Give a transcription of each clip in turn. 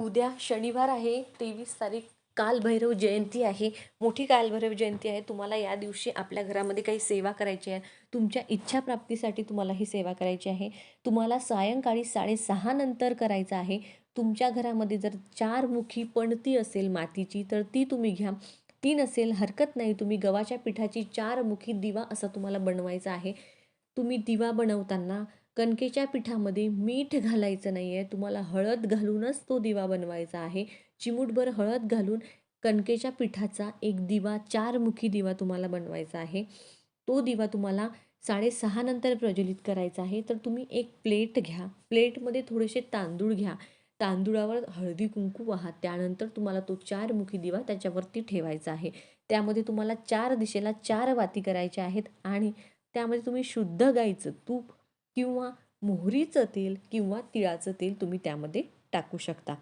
उद्या शनिवार आहे तेवीस तारीख कालभैरव जयंती आहे. मोठी कालभैरव जयंती आहे. तुम्हाला या दिवशी आपल्या घरामध्ये काही सेवा करायची आहे. तुमच्या इच्छाप्राप्तीसाठी तुम्हाला ही सेवा करायची आहे. तुम्हाला सायंकाळी साडेसहा नंतर करायचं आहे. तुमच्या घरामध्ये जर चारमुखी पणती असेल मातीची तर ती तुम्ही घ्या. ती नसेल हरकत नाही. तुम्ही गव्हाच्या पिठाची चारमुखी दिवा असा तुम्हाला बनवायचा आहे. तुम्ही दिवा बनवताना कणकेच्या पिठामध्ये मीठ घालायचं नाही आहे तुम्हाला हळद घालूनच तो दिवा बनवायचा आहे. चिमूटभर हळद घालून कणकेच्या पिठाचा एक दिवा चारमुखी दिवा तुम्हाला बनवायचा आहे. तो दिवा तुम्हाला साडेसहा नंतर प्रज्वलित करायचा आहे. तर तुम्ही एक प्लेट घ्या. प्लेटमध्ये थोडेसे तांदूळ घ्या. तांदुळावर हळदी कुंकू वाहा. त्यानंतर तुम्हाला तो चारमुखी दिवा त्याच्यावरती ठेवायचा आहे. त्यामध्ये तुम्हाला चार दिशेला चार वाती करायच्या आहेत आणि त्यामध्ये तुम्ही शुद्ध गाईचं तूप किंवा मोहरीचं तेल किंवा तिळाचं तेल तुम्ही त्यामध्ये टाकू शकता.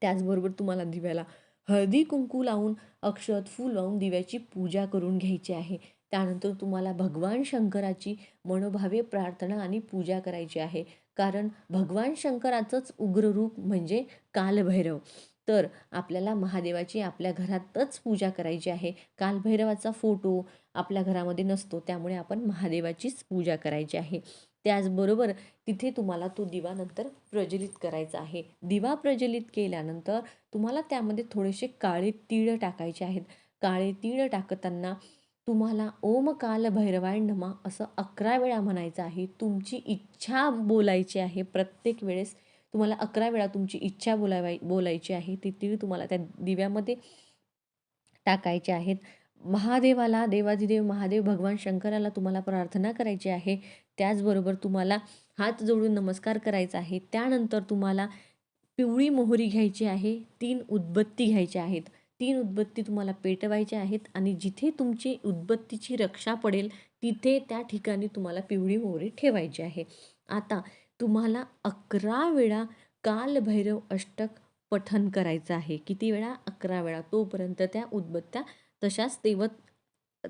त्याचबरोबर तुम्हाला दिव्याला हळदी कुंकू लावून अक्षत फूल लावून दिव्याची पूजा करून घ्यायची आहे. त्यानंतर तुम्हाला भगवान शंकराची मनोभावे प्रार्थना आणि पूजा करायची आहे. कारण भगवान शंकराचंच उग्र रूप म्हणजे कालभैरव. तर आपल्याला महादेवाची आपल्या घरातच पूजा करायची आहे. कालभैरवाचा फोटो आपल्या घरामध्ये नसतो त्यामुळे आपण महादेवाचीच पूजा करायची आहे. त्याचबरोबर तिथे तुम्हाला तो दिवा नंतर प्रज्वलित करायचा आहे. दिवा प्रज्वलित केल्यानंतर तुम्हाला त्यामध्ये थोडेसे काळे तीळ टाकायचे आहेत. काळे तीळ टाकताना तुम्हाला ओम काल भैरवाय नमा असं अकरा वेळा म्हणायचं आहे. तुमची इच्छा बोलायची आहे प्रत्येक वेळेस. तुम्हाला अकरा वेळा तुमची इच्छा बोलावाय बोलायची आहे ती ती तुम्हाला त्या दिव्यामध्ये टाकायचे आहेत. महादेवाला देवाधिदेव महादेव भगवान शंकराला तुम्हाला प्रार्थना करायची आहे. त्याचबरोबर तुम्हाला हात जोडून नमस्कार करायचा आहे. त्यानंतर तुम्हाला पिवळी मोहरी घ्यायची आहे तीन उदबत्ती घ्यायच्या आहेत. तीन उदबत्ती तुम्हाला पेटवायच्या आहेत आणि जिथे तुमची उदबत्तीची रक्षा पडेल तिथे त्या ठिकाणी तुम्हाला पिवळी मोहरी ठेवायची आहे. आता तुम्हाला अकरा वेळा कालभैरव अष्टक पठन करायचं आहे. किती वेळा? अकरा वेळा. तोपर्यंत त्या उदबत्त्या तशाच तेवत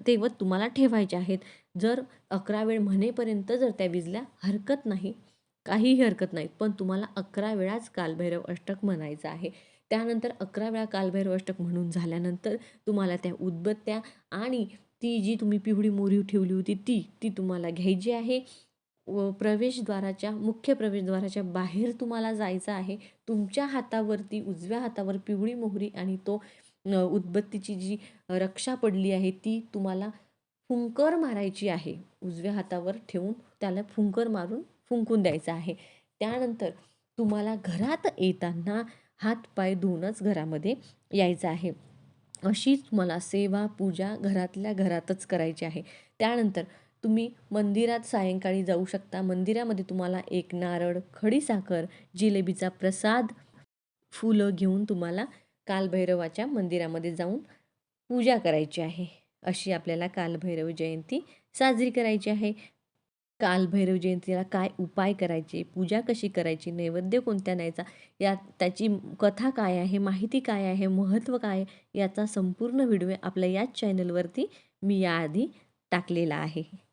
तेवत तुम्हाला ठेवायच्या आहेत. जर अकरा वेळ म्हणेपर्यंत जर त्या विजल्या हरकत नाही. काहीही हरकत नाही. पण तुम्हाला अकरा वेळाच कालभैरव अष्टक म्हणायचं आहे. त्यानंतर अकरा वेळा कालभैरव अष्टक म्हणून झाल्यानंतर तुम्हाला त्या उदबत्त्या आणि ती जी तुम्ही पिवळी मोरी ठेवली होती ती ती तुम्हाला घ्यायची आहे. व प्रवेशद्वाराच्या मुख्य प्रवेशद्वाराच्या बाहेर तुम्हाला जायचं आहे. तुमच्या हातावरती उजव्या हातावर पिवळी मोहरी आणि तो उदबत्तीची जी रक्षा पडली आहे ती तुम्हाला फुंकर मारायची आहे. उजव्या हातावर ठेवून त्याला फुंकर मारून फुंकून द्यायचं आहे. त्यानंतर तुम्हाला घरात येताना हात पाय धुवूनच घरामध्ये यायचं आहे. अशीच तुम्हाला सेवा पूजा घरातल्या घरातच करायची आहे. त्यानंतर तुम्ही मंदिरात सायंकाळी जाऊ शकता. मंदिरामध्ये तुम्हाला एक नारळ खडीसाखर जिलेबीचा प्रसाद फुलं घेऊन तुम्हाला कालभैरवाच्या मंदिरामध्ये जाऊन पूजा करायची आहे. अशी आपल्याला कालभैरव जयंती साजरी करायची आहे. कालभैरव जयंतीला काय उपाय करायचे? पूजा कशी करायची? नैवेद्य कोणत्या न्यायचा? या त्याची कथा काय आहे? माहिती काय आहे? महत्त्व काय याचा संपूर्ण व्हिडिओ आपल्या याच चॅनलवरती मी याआधी टाकलेला आहे.